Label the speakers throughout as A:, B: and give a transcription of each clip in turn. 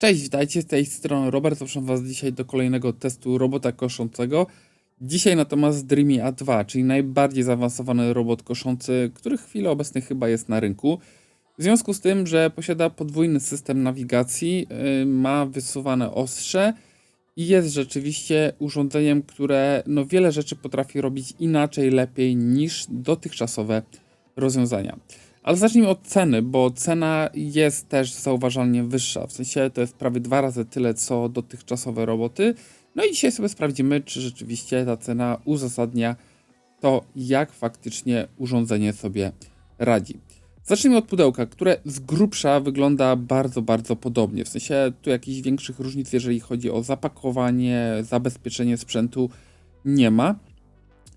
A: Cześć, witajcie z tej strony Robert. Zapraszam Was dzisiaj do kolejnego testu robota koszącego. Dzisiaj natomiast Dreamy A2, czyli najbardziej zaawansowany robot koszący, który w chwili obecnej chyba jest na rynku. W związku z tym, że posiada podwójny system nawigacji, yy, ma wysuwane ostrze i jest rzeczywiście urządzeniem, które no, wiele rzeczy potrafi robić inaczej, lepiej niż dotychczasowe rozwiązania. Ale zacznijmy od ceny, bo cena jest też zauważalnie wyższa. W sensie to jest prawie dwa razy tyle, co dotychczasowe roboty. No i dzisiaj sobie sprawdzimy, czy rzeczywiście ta cena uzasadnia to, jak faktycznie urządzenie sobie radzi. Zacznijmy od pudełka, które z grubsza wygląda bardzo, bardzo podobnie. W sensie tu jakichś większych różnic, jeżeli chodzi o zapakowanie, zabezpieczenie sprzętu, nie ma.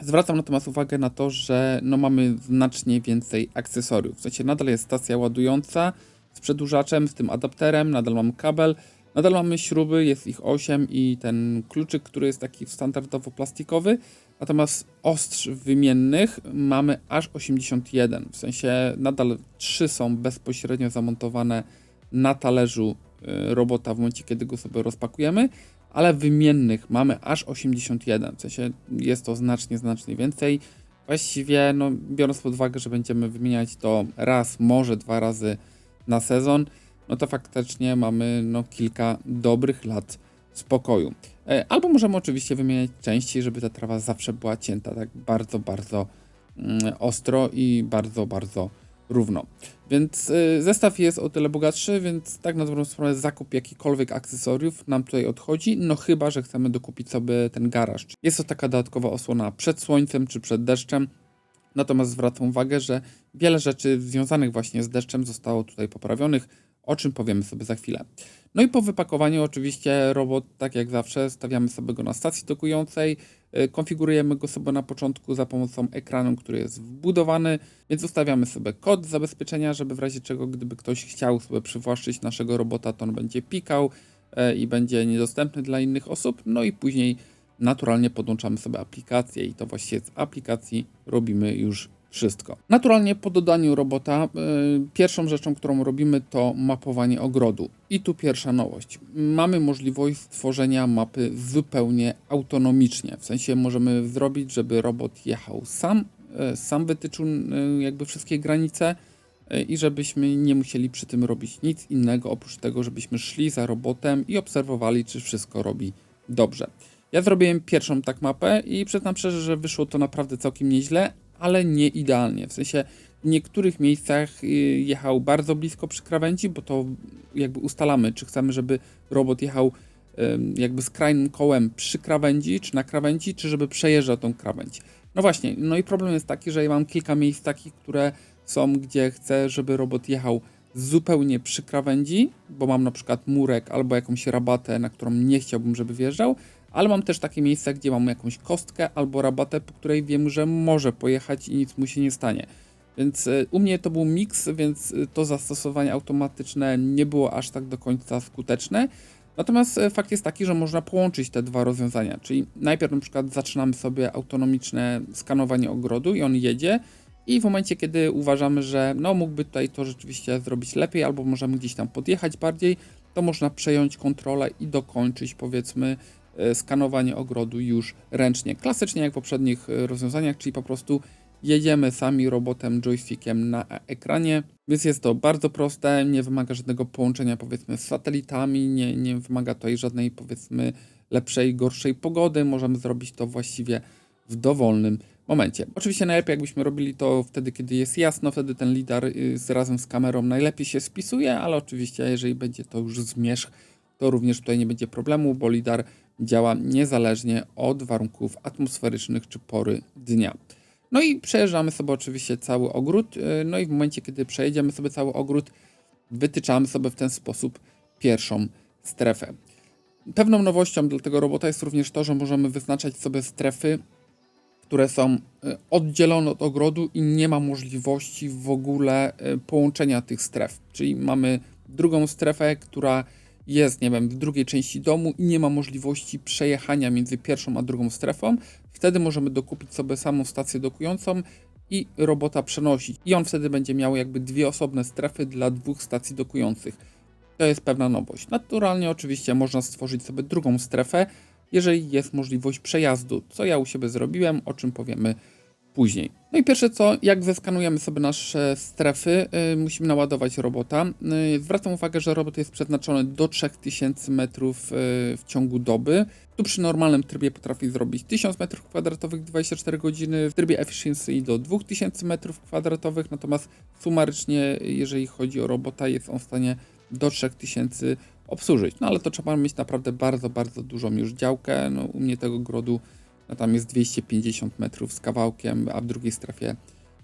A: Zwracam natomiast uwagę na to, że no mamy znacznie więcej akcesoriów. W sensie nadal jest stacja ładująca z przedłużaczem, z tym adapterem, nadal mamy kabel, nadal mamy śruby, jest ich 8 i ten kluczyk, który jest taki standardowo plastikowy. Natomiast ostrz wymiennych mamy aż 81. W sensie nadal 3 są bezpośrednio zamontowane na talerzu y, robota w momencie, kiedy go sobie rozpakujemy, ale wymiennych mamy aż 81, w sensie jest to znacznie, znacznie więcej. Właściwie, no, biorąc pod uwagę, że będziemy wymieniać to raz, może dwa razy na sezon, no to faktycznie mamy no, kilka dobrych lat spokoju. E, albo możemy oczywiście wymieniać częściej, żeby ta trawa zawsze była cięta tak bardzo, bardzo mm, ostro i bardzo, bardzo równo. Więc y, zestaw jest o tyle bogatszy, więc tak na dobrą sprawę zakup jakichkolwiek akcesoriów nam tutaj odchodzi, no chyba, że chcemy dokupić sobie ten garaż. Jest to taka dodatkowa osłona przed słońcem czy przed deszczem, natomiast zwracam uwagę, że wiele rzeczy związanych właśnie z deszczem zostało tutaj poprawionych, o czym powiemy sobie za chwilę. No i po wypakowaniu oczywiście robot, tak jak zawsze, stawiamy sobie go na stacji dokującej, konfigurujemy go sobie na początku za pomocą ekranu, który jest wbudowany, więc ustawiamy sobie kod zabezpieczenia, żeby w razie czego, gdyby ktoś chciał sobie przywłaszczyć naszego robota, to on będzie pikał y, i będzie niedostępny dla innych osób, no i później naturalnie podłączamy sobie aplikację i to właściwie z aplikacji robimy już wszystko. Naturalnie po dodaniu robota yy, pierwszą rzeczą, którą robimy to mapowanie ogrodu. I tu pierwsza nowość. Mamy możliwość stworzenia mapy zupełnie autonomicznie. W sensie możemy zrobić, żeby robot jechał sam, yy, sam wytyczył yy, jakby wszystkie granice i żebyśmy nie musieli przy tym robić nic innego, oprócz tego, żebyśmy szli za robotem i obserwowali, czy wszystko robi dobrze. Ja zrobiłem pierwszą tak mapę i przyznam szczerze, że wyszło to naprawdę całkiem nieźle, ale nie idealnie. W sensie w niektórych miejscach y, jechał bardzo blisko przy krawędzi, bo to jakby ustalamy, czy chcemy, żeby robot jechał jakby skrajnym kołem przy krawędzi, czy na krawędzi, czy żeby przejeżdżał tą krawędź. No właśnie, no i problem jest taki, że ja mam kilka miejsc takich, które są, gdzie chcę, żeby robot jechał zupełnie przy krawędzi, bo mam na przykład murek albo jakąś rabatę, na którą nie chciałbym, żeby wjeżdżał, ale mam też takie miejsca, gdzie mam jakąś kostkę albo rabatę, po której wiem, że może pojechać i nic mu się nie stanie. Więc e, u mnie to był miks, więc e, to zastosowanie automatyczne nie było aż tak do końca skuteczne. Natomiast e, fakt jest taki, że można połączyć te dwa rozwiązania, czyli najpierw na przykład zaczynamy sobie autonomiczne skanowanie ogrodu i on jedzie i w momencie, kiedy uważamy, że no mógłby tutaj to rzeczywiście zrobić lepiej albo możemy gdzieś tam podjechać bardziej, to można przejąć kontrolę i dokończyć powiedzmy skanowanie ogrodu już ręcznie. Klasycznie jak w poprzednich e, rozwiązaniach, czyli po prostu jedziemy sami robotem, joystickiem na ekranie, więc jest to bardzo proste, nie wymaga żadnego połączenia powiedzmy z satelitami, nie, nie wymaga tutaj żadnej powiedzmy lepszej, gorszej pogody, możemy zrobić to właściwie w dowolnym momencie. Oczywiście najlepiej jakbyśmy robili to wtedy, kiedy jest jasno, wtedy ten lidar y, z, razem z kamerą najlepiej się spisuje, ale oczywiście jeżeli będzie to już zmierzch, to również tutaj nie będzie problemu, bo lidar działa niezależnie od warunków atmosferycznych czy pory dnia. No i przejeżdżamy sobie oczywiście cały ogród, y, no i w momencie, kiedy przejedziemy sobie cały ogród, wytyczamy sobie w ten sposób pierwszą strefę. Pewną nowością dla tego robota jest również to, że możemy wyznaczać sobie strefy, które są y, oddzielone od ogrodu i nie ma możliwości w ogóle y, połączenia tych stref. Czyli mamy drugą strefę, która jest, nie wiem, w drugiej części domu i nie ma możliwości przejechania między pierwszą a drugą strefą, wtedy możemy dokupić sobie samą stację dokującą i robota przenosić. I on wtedy będzie miał jakby dwie osobne strefy dla dwóch stacji dokujących. To jest pewna nowość. Naturalnie oczywiście można stworzyć sobie drugą strefę, jeżeli jest możliwość przejazdu, co ja u siebie zrobiłem, o czym powiemy później. No i pierwsze co, jak zeskanujemy sobie nasze strefy, yy, musimy naładować robota. Yy, zwracam uwagę, że robot jest przeznaczony do 3000 metrów yy, w ciągu doby. Tu przy normalnym trybie potrafi zrobić 1000 metrów kwadratowych 24 godziny, w trybie efficiency do 2000 metrów kwadratowych, natomiast sumarycznie, jeżeli chodzi o robota, jest on w stanie do 3000 obsłużyć. No ale to trzeba mieć naprawdę bardzo, bardzo dużą już działkę. No, u mnie tego grodu no, tam jest 250 metrów z kawałkiem, a w drugiej strefie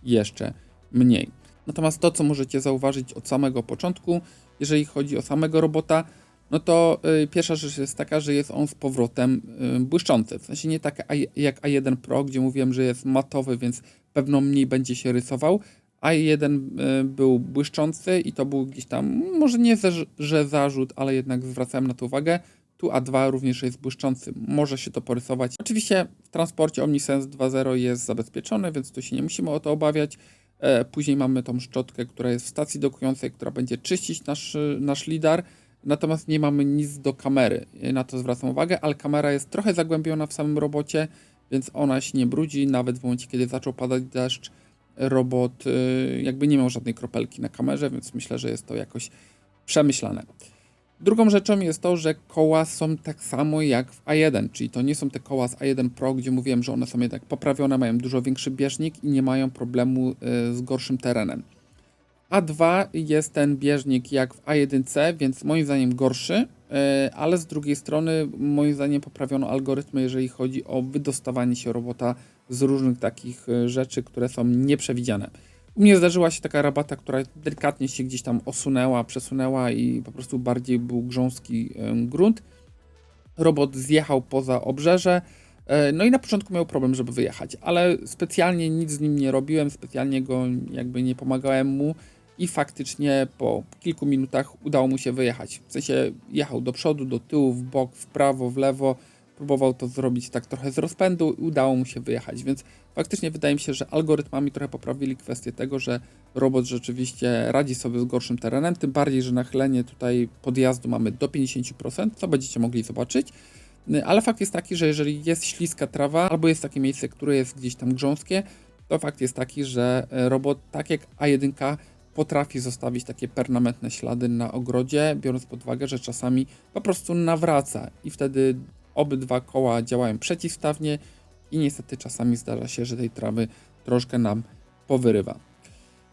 A: jeszcze mniej. Natomiast to, co możecie zauważyć od samego początku, jeżeli chodzi o samego robota, no to y, pierwsza rzecz jest taka, że jest on z powrotem y, błyszczący. W sensie nie tak a, jak A1 Pro, gdzie mówiłem, że jest matowy, więc pewno mniej będzie się rysował. A1 y, był błyszczący i to był gdzieś tam, może nie, że zarzut, ale jednak zwracałem na to uwagę. Tu A2 również jest błyszczący, może się to porysować. Oczywiście w transporcie OmniSense 2.0 jest zabezpieczony, więc tu się nie musimy o to obawiać. E, Później mamy tą szczotkę, która jest w stacji dokującej, która będzie czyścić nasz, nasz lidar. Natomiast nie mamy nic do kamery, na to zwracam uwagę, ale kamera jest trochę zagłębiona w samym robocie, więc ona się nie brudzi. Nawet w momencie, kiedy zaczął padać deszcz, robot y, jakby nie miał żadnej kropelki na kamerze, więc myślę, że jest to jakoś przemyślane. Drugą rzeczą jest to, że koła są tak samo jak w A1, czyli to nie są te koła z A1 Pro, gdzie mówiłem, że one są jednak poprawione, mają dużo większy bieżnik i nie mają problemu y, z gorszym terenem. A2 jest ten bieżnik jak w A1C, więc moim zdaniem gorszy, y, ale z drugiej strony moim zdaniem poprawiono algorytmy, jeżeli chodzi o wydostawanie się robota z różnych takich y, rzeczy, które są nieprzewidziane. U mnie zdarzyła się taka rabata, która delikatnie się gdzieś tam osunęła, przesunęła i po prostu bardziej był grząski grunt. Robot zjechał poza obrzeże. e, No i na początku miał problem, żeby wyjechać, ale specjalnie nic z nim nie robiłem, specjalnie go jakby nie pomagałem mu i faktycznie po kilku minutach udało mu się wyjechać. W sensie jechał do przodu, do tyłu, w bok, w prawo, w lewo. Próbował to zrobić tak trochę z rozpędu i udało mu się wyjechać, więc faktycznie wydaje mi się, że algorytmami trochę poprawili kwestię tego, że robot rzeczywiście radzi sobie z gorszym terenem, tym bardziej, że nachylenie tutaj podjazdu mamy do 50%, co będziecie mogli zobaczyć. Ale fakt jest taki, że jeżeli jest śliska trawa, albo jest takie miejsce, które jest gdzieś tam grząskie, to fakt jest taki, że robot, tak jak A1, potrafi zostawić takie permanentne ślady na ogrodzie, biorąc pod uwagę, że czasami po prostu nawraca i wtedy obydwa koła działają przeciwstawnie i niestety czasami zdarza się, że tej trawy troszkę nam powyrywa.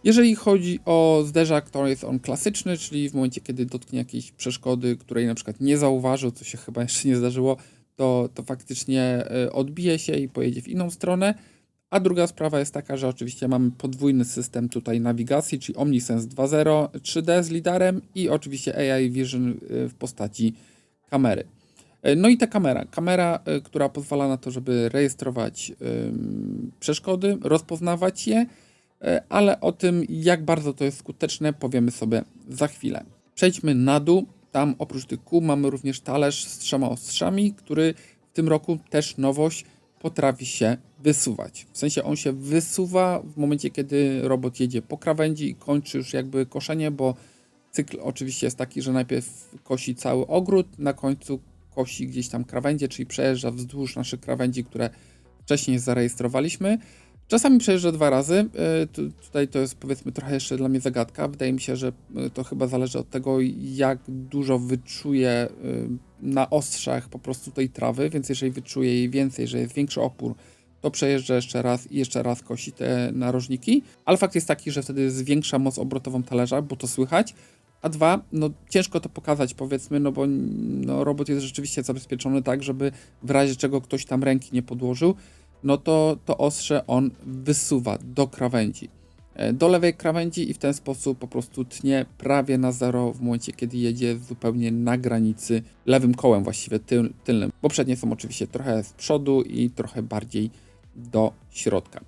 A: Jeżeli chodzi o zderzak, to jest on klasyczny, czyli w momencie, kiedy dotknie jakiejś przeszkody, której na przykład nie zauważył, co się chyba jeszcze nie zdarzyło, to, to faktycznie y, odbije się i pojedzie w inną stronę. A druga sprawa jest taka, że oczywiście mamy podwójny system tutaj nawigacji, czyli OmniSense 2.0 3D z lidarem i oczywiście AI Vision y, w postaci kamery. E, No i ta kamera. Kamera, y, która pozwala na to, żeby rejestrować przeszkody, rozpoznawać je, e, ale o tym, jak bardzo to jest skuteczne, powiemy sobie za chwilę. Przejdźmy na dół. Tam oprócz tych kół mamy również talerz z trzema ostrzami, który w tym roku też nowość potrafi się wysuwać. W sensie on się wysuwa w momencie, kiedy robot jedzie po krawędzi i kończy już jakby koszenie, bo cykl oczywiście jest taki, że najpierw kosi cały ogród, na końcu kosi gdzieś tam krawędzie, czyli przejeżdża wzdłuż naszych krawędzi, które wcześniej zarejestrowaliśmy. Czasami przejeżdża dwa razy. Y, tu- Tutaj to jest powiedzmy trochę jeszcze dla mnie zagadka. Wydaje mi się, że y, to chyba zależy od tego, jak dużo wyczuje y, na ostrzach po prostu tej trawy, więc jeżeli wyczuje jej więcej, że jest większy opór, to przejeżdża jeszcze raz i jeszcze raz kosi te narożniki. Ale fakt jest taki, że wtedy zwiększa moc obrotową talerza, bo to słychać. A dwa, no ciężko to pokazać powiedzmy, no bo no, robot jest rzeczywiście zabezpieczony tak, żeby w razie czego ktoś tam ręki nie podłożył, no to to ostrze on wysuwa do krawędzi. E, Do lewej krawędzi i w ten sposób po prostu tnie prawie na zero w momencie, kiedy jedzie zupełnie na granicy lewym kołem właściwie tyl, tylnym. Poprzednie są oczywiście trochę z przodu i trochę bardziej do środka.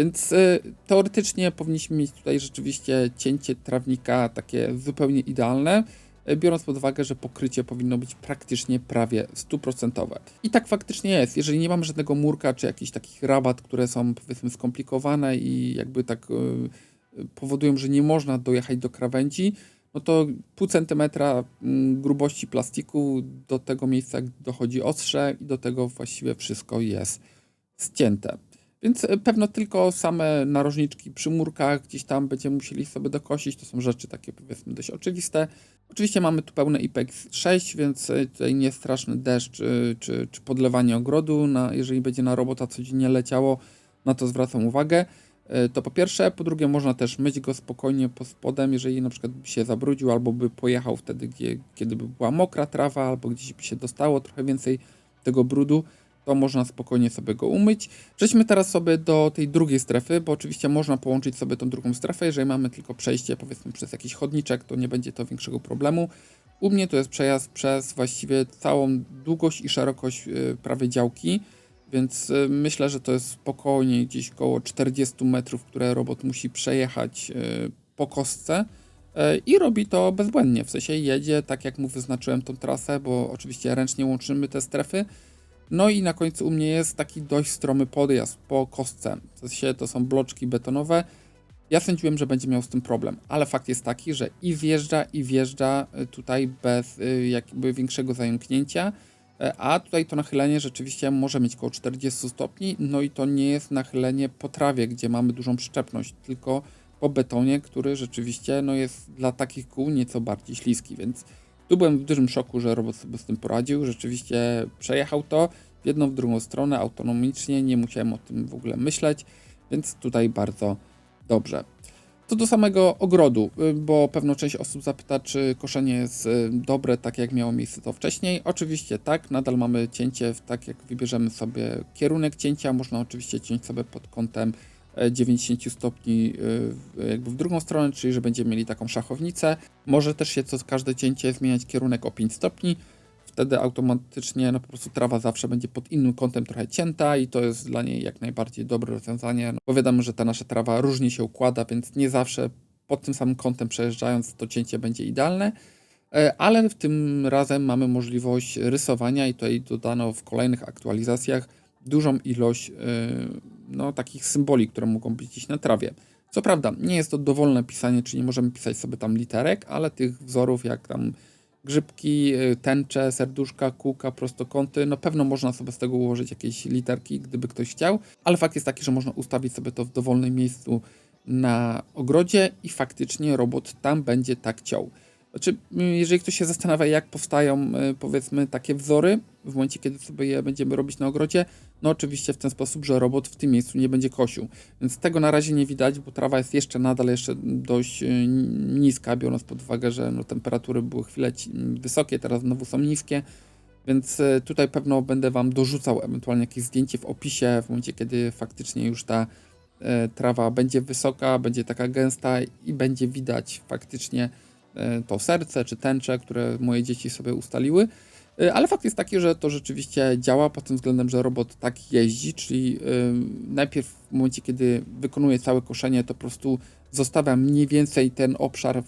A: Więc y, teoretycznie powinniśmy mieć tutaj rzeczywiście cięcie trawnika takie zupełnie idealne, y, biorąc pod uwagę, że pokrycie powinno być praktycznie prawie stuprocentowe. I tak faktycznie jest. Jeżeli nie mamy żadnego murka czy jakichś takich rabat, które są powiedzmy skomplikowane i jakby tak y, powodują, że nie można dojechać do krawędzi, no to pół centymetra mm, grubości plastiku do tego miejsca dochodzi ostrze i do tego właściwie wszystko jest ścięte. Więc e, pewno tylko same narożniczki przy murkach gdzieś tam będziemy musieli sobie dokosić. To są rzeczy takie powiedzmy dość oczywiste. Oczywiście mamy tu pełne IPEX 6, więc e, tutaj nie straszny deszcz y, czy, czy podlewanie ogrodu. Na, jeżeli będzie na robota codziennie leciało, na to zwracam uwagę. E, To po pierwsze. Po drugie, można też myć go spokojnie pod spodem, jeżeli na przykład by się zabrudził albo by pojechał wtedy, kiedy by była mokra trawa albo gdzieś by się dostało trochę więcej tego brudu, to można spokojnie sobie go umyć. Przejdźmy teraz sobie do tej drugiej strefy, bo oczywiście można połączyć sobie tą drugą strefę. Jeżeli mamy tylko przejście powiedzmy przez jakiś chodniczek, to nie będzie to większego problemu. U mnie to jest przejazd przez właściwie całą długość i szerokość y, prawie działki. Więc y, myślę, że to jest spokojnie gdzieś około 40 metrów, które robot musi przejechać y, po kostce i robi to bezbłędnie. W sensie jedzie tak, jak mu wyznaczyłem tą trasę, bo oczywiście ręcznie łączymy te strefy. No i na końcu u mnie jest taki dość stromy podjazd po kostce. W sensie to są bloczki betonowe. Ja sądziłem, że będzie miał z tym problem, ale fakt jest taki, że i wjeżdża, i wjeżdża y, tutaj bez y, jakby większego zająknięcia. E, A tutaj to nachylenie rzeczywiście może mieć około 40 stopni, no i to nie jest nachylenie po trawie, gdzie mamy dużą przyczepność, tylko po betonie, który rzeczywiście no, jest dla takich kół nieco bardziej śliski, więc tu byłem w dużym szoku, że robot sobie z tym poradził, rzeczywiście przejechał to w jedną, w drugą stronę autonomicznie, nie musiałem o tym w ogóle myśleć, więc tutaj bardzo dobrze. Co do samego ogrodu, y, bo pewno część osób zapyta, czy koszenie jest y, dobre, tak jak miało miejsce to wcześniej. Oczywiście tak, nadal mamy cięcie, tak jak wybierzemy sobie kierunek cięcia, można oczywiście ciąć sobie pod kątem 90 stopni y, w- jakby w drugą stronę, czyli że będziemy mieli taką szachownicę. Może też się co każde cięcie zmieniać kierunek o 5 stopni. Wtedy automatycznie no po prostu trawa zawsze będzie pod innym kątem trochę cięta i to jest dla niej jak najbardziej dobre rozwiązanie. No, bo wiadomo, że ta nasza trawa różnie się układa, więc nie zawsze pod tym samym kątem przejeżdżając to cięcie będzie idealne. E, Ale w tym razem mamy możliwość rysowania i tutaj dodano w kolejnych aktualizacjach dużą ilość e, no, takich symboli, które mogą być gdzieś na trawie. Co prawda, nie jest to dowolne pisanie, czyli nie możemy pisać sobie tam literek, ale tych wzorów jak tam grzybki, y, tęcze, serduszka, kółka, prostokąty, no pewno można sobie z tego ułożyć jakieś literki, gdyby ktoś chciał, ale fakt jest taki, że można ustawić sobie to w dowolnym miejscu na ogrodzie i faktycznie robot tam będzie tak ciął. Znaczy, y, jeżeli ktoś się zastanawia, jak powstają, y, powiedzmy, takie wzory, w momencie, kiedy sobie je będziemy robić na ogrodzie, no oczywiście w ten sposób, że robot w tym miejscu nie będzie kosił. Więc tego na razie nie widać, bo trawa jest jeszcze nadal jeszcze dość y, niska, biorąc pod uwagę, że no, temperatury były chwilę wysokie, teraz znowu są niskie. Więc tutaj pewno będę Wam dorzucał ewentualnie jakieś zdjęcie w opisie, w momencie, kiedy faktycznie już ta trawa będzie wysoka, będzie taka gęsta i będzie widać faktycznie to serce czy tęcze, które moje dzieci sobie ustaliły. E, Ale fakt jest taki, że to rzeczywiście działa pod tym względem, że robot tak jeździ, czyli y, najpierw w momencie, kiedy wykonuje całe koszenie, to po prostu zostawia mniej więcej ten obszar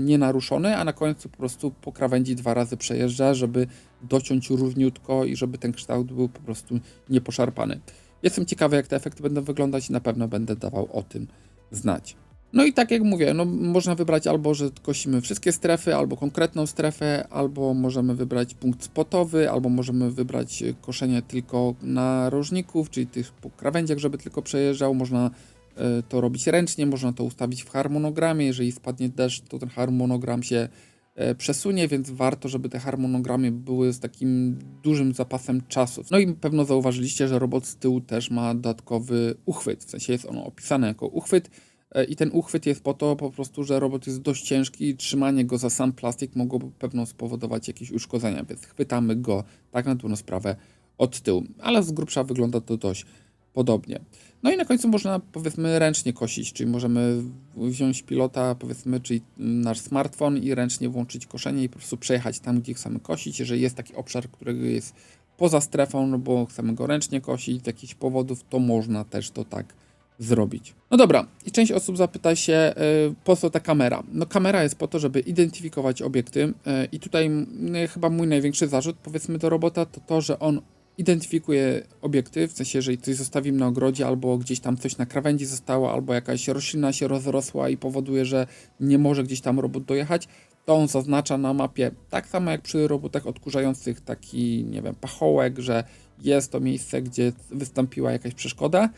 A: nienaruszony, a na końcu po prostu po krawędzi dwa razy przejeżdża, żeby dociąć równiutko i żeby ten kształt był po prostu nieposzarpany. Jestem ciekawy, jak te efekty będą wyglądać i na pewno będę dawał o tym znać. No i tak jak mówię, no można wybrać albo, że kosimy wszystkie strefy, albo konkretną strefę, albo możemy wybrać punkt spotowy, albo możemy wybrać y, koszenie tylko narożników, czyli tych po krawędziach, żeby tylko przejeżdżał. Można y, to robić ręcznie, można to ustawić w harmonogramie. Jeżeli spadnie deszcz, to ten harmonogram się e, przesunie, więc warto, żeby te harmonogramy były z takim dużym zapasem czasu. No i pewno zauważyliście, że robot z tyłu też ma dodatkowy uchwyt, w sensie jest ono opisane jako uchwyt e, i ten uchwyt jest po to po prostu, że robot jest dość ciężki i trzymanie go za sam plastik mogłoby pewno spowodować jakieś uszkodzenia, więc chwytamy go tak na dobrą sprawę od tyłu, ale z grubsza wygląda to dość podobnie. No i na końcu można powiedzmy ręcznie kosić, czyli możemy wziąć pilota, powiedzmy, czyli nasz smartfon i ręcznie włączyć koszenie i po prostu przejechać tam, gdzie chcemy kosić. Jeżeli jest taki obszar, którego jest poza strefą, no bo chcemy go ręcznie kosić z jakichś powodów, to można też to tak zrobić. No dobra, i część osób zapyta się, y, po co ta kamera? No kamera jest po to, żeby identyfikować obiekty y, i tutaj mm, chyba mój największy zarzut, powiedzmy do robota, to to, że on identyfikuje obiekty, w sensie jeżeli coś zostawimy na ogrodzie albo gdzieś tam coś na krawędzi zostało, albo jakaś roślina się rozrosła i powoduje, że nie może gdzieś tam robot dojechać, to on zaznacza na mapie, tak samo jak przy robotach odkurzających taki, nie wiem, pachołek, że jest to miejsce, gdzie wystąpiła jakaś przeszkoda,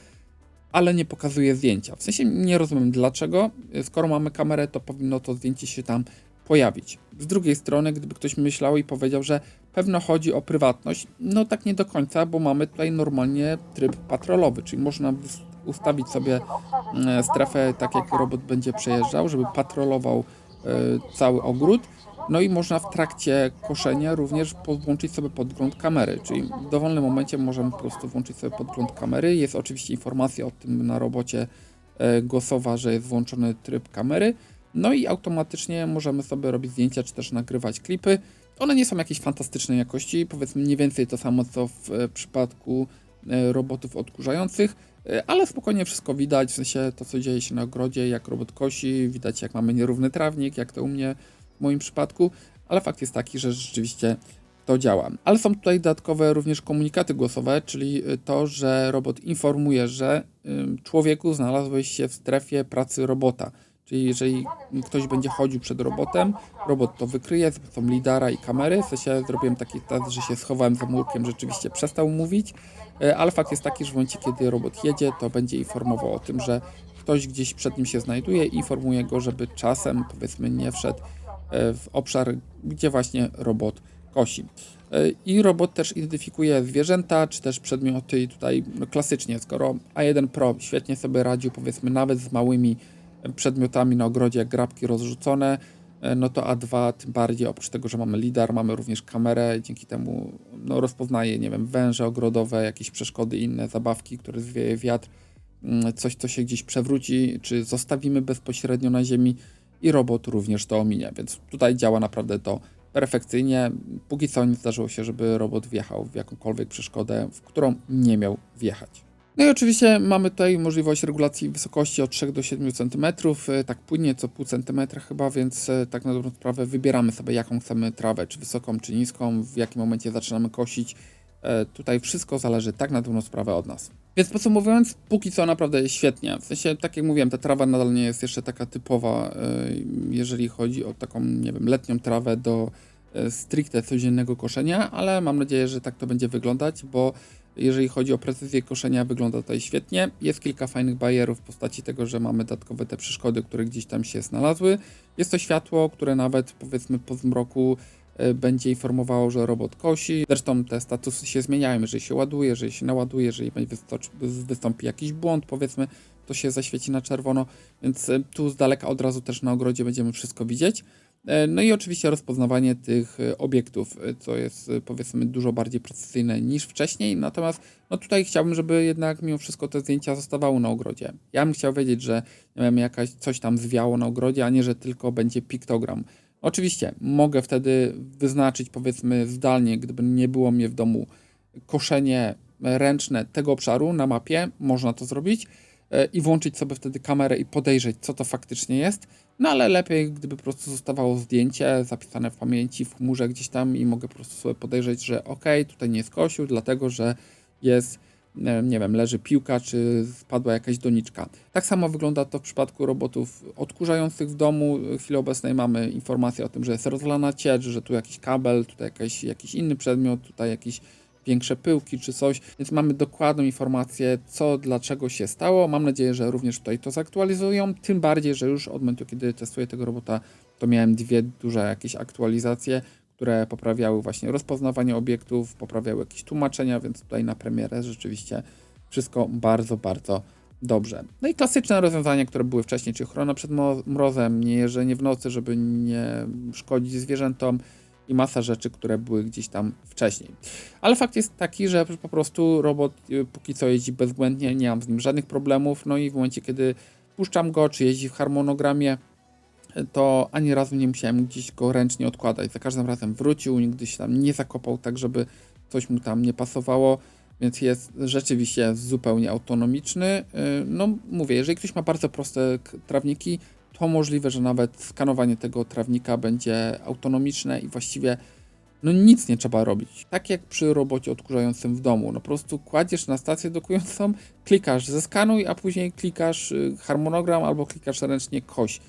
A: ale nie pokazuje zdjęcia. W sensie nie rozumiem dlaczego. Skoro mamy kamerę, to powinno to zdjęcie się tam pojawić. Z drugiej strony, gdyby ktoś myślał i powiedział, że pewno chodzi o prywatność, no tak nie do końca, bo mamy tutaj normalnie tryb patrolowy, czyli można ustawić sobie e, strefę tak jak robot będzie przejeżdżał, żeby patrolował e, cały ogród. No i można w trakcie koszenia również włączyć sobie podgląd kamery, czyli w dowolnym momencie możemy po prostu włączyć sobie podgląd kamery. Jest oczywiście informacja o tym na robocie e, głosowa, że jest włączony tryb kamery. No i automatycznie możemy sobie robić zdjęcia, czy też nagrywać klipy. One nie są jakiejś fantastycznej jakości, powiedzmy mniej więcej to samo co w e, przypadku e, robotów odkurzających, ale spokojnie wszystko widać, w sensie to co dzieje się na ogrodzie, jak robot kosi, widać jak mamy nierówny trawnik, jak to u mnie moim przypadku, ale fakt jest taki, że rzeczywiście to działa. Ale są tutaj dodatkowe również komunikaty głosowe, czyli to, że robot informuje, że człowieku znalazłeś się w strefie pracy robota. Czyli jeżeli ktoś będzie chodził przed robotem, robot to wykryje pomocą lidara i kamery. W sensie zrobiłem taki test, że się schowałem za murkiem, rzeczywiście przestał mówić, e, ale fakt jest taki, że w momencie, kiedy robot jedzie, to będzie informował o tym, że ktoś gdzieś przed nim się znajduje i informuje go, żeby czasem, powiedzmy, nie wszedł w obszar, gdzie właśnie robot kosi. E, I robot też identyfikuje zwierzęta, czy też przedmioty i tutaj no klasycznie, skoro A1 Pro świetnie sobie radził, powiedzmy, nawet z małymi przedmiotami na ogrodzie, jak grabki rozrzucone, e, no to A2 tym bardziej, oprócz tego, że mamy lidar, mamy również kamerę, dzięki temu no, rozpoznaje, nie wiem, węże ogrodowe, jakieś przeszkody, inne zabawki, które zwieje wiatr, mm, coś, co się gdzieś przewróci, czy zostawimy bezpośrednio na ziemi i robot również to ominie, więc tutaj działa naprawdę to perfekcyjnie. Póki co nie zdarzyło się, żeby robot wjechał w jakąkolwiek przeszkodę, w którą nie miał wjechać. No i oczywiście mamy tutaj możliwość regulacji wysokości od 3 do 7 cm, e, tak płynnie co pół centymetra chyba, więc e, tak na dobrą sprawę wybieramy sobie jaką chcemy trawę, czy wysoką, czy niską, w jakim momencie zaczynamy kosić. E, tutaj wszystko zależy tak na dobrą sprawę od nas. Więc podsumowując, póki co naprawdę jest świetnie. W sensie, tak jak mówiłem, ta trawa nadal nie jest jeszcze taka typowa, jeżeli chodzi o taką, nie wiem, letnią trawę do stricte codziennego koszenia, ale mam nadzieję, że tak to będzie wyglądać, bo jeżeli chodzi o precyzję koszenia, wygląda tutaj świetnie. Jest kilka fajnych barierów w postaci tego, że mamy dodatkowe te przeszkody, które gdzieś tam się znalazły. Jest to światło, które nawet powiedzmy po zmroku e, będzie informowało, że robot kosi. Zresztą te statusy się zmieniają, jeżeli się ładuje, jeżeli się naładuje, jeżeli wystąpi jakiś błąd, powiedzmy, to się zaświeci na czerwono, więc e, tu z daleka od razu też na ogrodzie będziemy wszystko widzieć. E, no i oczywiście rozpoznawanie tych e, obiektów, co jest powiedzmy dużo bardziej precyzyjne niż wcześniej. Natomiast no tutaj chciałbym, żeby jednak mimo wszystko te zdjęcia zostawały na ogrodzie. Ja bym chciał wiedzieć, że nie wiem, jakaś coś tam zwiało na ogrodzie, a nie, że tylko będzie piktogram. Oczywiście mogę wtedy wyznaczyć powiedzmy zdalnie, gdyby nie było mnie w domu, koszenie ręczne tego obszaru na mapie, można to zrobić i włączyć sobie wtedy kamerę i podejrzeć, co to faktycznie jest. No ale lepiej, gdyby po prostu zostawało zdjęcie zapisane w pamięci, w chmurze gdzieś tam i mogę po prostu sobie podejrzeć, że ok, tutaj nie jest kosił, dlatego że jest, e, nie wiem, leży piłka, czy spadła jakaś doniczka. Tak samo wygląda to w przypadku robotów odkurzających w domu. W chwili obecnej mamy informację o tym, że jest rozlana ciecz, że tu jakiś kabel, tutaj jakiś, inny przedmiot, tutaj jakiś większe pyłki czy coś, więc mamy dokładną informację, co, dlaczego się stało. Mam nadzieję, że również tutaj to zaktualizują, tym bardziej, że już od momentu, kiedy testuję tego robota, to miałem dwie duże jakieś aktualizacje, które poprawiały właśnie rozpoznawanie obiektów, poprawiały jakieś tłumaczenia, więc tutaj na premierę rzeczywiście wszystko bardzo, bardzo dobrze. No i klasyczne rozwiązania, które były wcześniej, czyli ochrona przed mrozem, nie jeżdżenie w nocy, żeby nie szkodzić zwierzętom, i masa rzeczy, które były gdzieś tam wcześniej. Ale fakt jest taki, że po prostu robot y, póki co jeździ bezbłędnie, nie mam z nim żadnych problemów, no i w momencie, kiedy puszczam go, czy jeździ w harmonogramie, to ani razu nie musiałem gdzieś go ręcznie odkładać. Za każdym razem wrócił, nigdy się tam nie zakopał, tak żeby coś mu tam nie pasowało, więc jest rzeczywiście zupełnie autonomiczny. Y, no mówię, jeżeli ktoś ma bardzo proste trawniki, to możliwe, że nawet skanowanie tego trawnika będzie autonomiczne i właściwie no nic nie trzeba robić. Tak jak przy robocie odkurzającym w domu. No po prostu kładziesz na stację dokującą, klikasz zeskanuj, a później klikasz y, harmonogram albo klikasz ręcznie koś.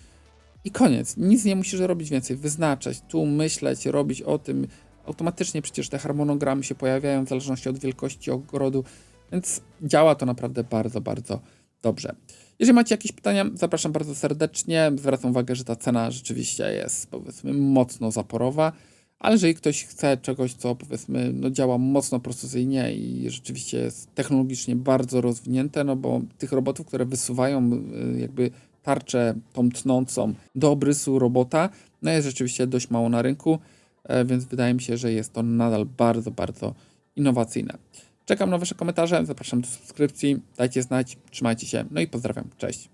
A: I koniec. Nic nie musisz robić więcej. Wyznaczać, tu myśleć, robić o tym. Automatycznie przecież te harmonogramy się pojawiają w zależności od wielkości ogrodu, więc działa to naprawdę bardzo, bardzo dobrze. Jeżeli macie jakieś pytania, zapraszam bardzo serdecznie. Zwracam uwagę, że ta cena rzeczywiście jest powiedzmy mocno zaporowa, ale jeżeli ktoś chce czegoś, co powiedzmy no, działa mocno precyzyjnie i rzeczywiście jest technologicznie bardzo rozwinięte, no bo tych robotów, które wysuwają y, jakby tarczę tą tnącą do obrysu robota, no jest rzeczywiście dość mało na rynku, e, więc wydaje mi się, że jest to nadal bardzo, bardzo innowacyjne. Czekam na Wasze komentarze, zapraszam do subskrypcji, dajcie znać, trzymajcie się, no i pozdrawiam, cześć.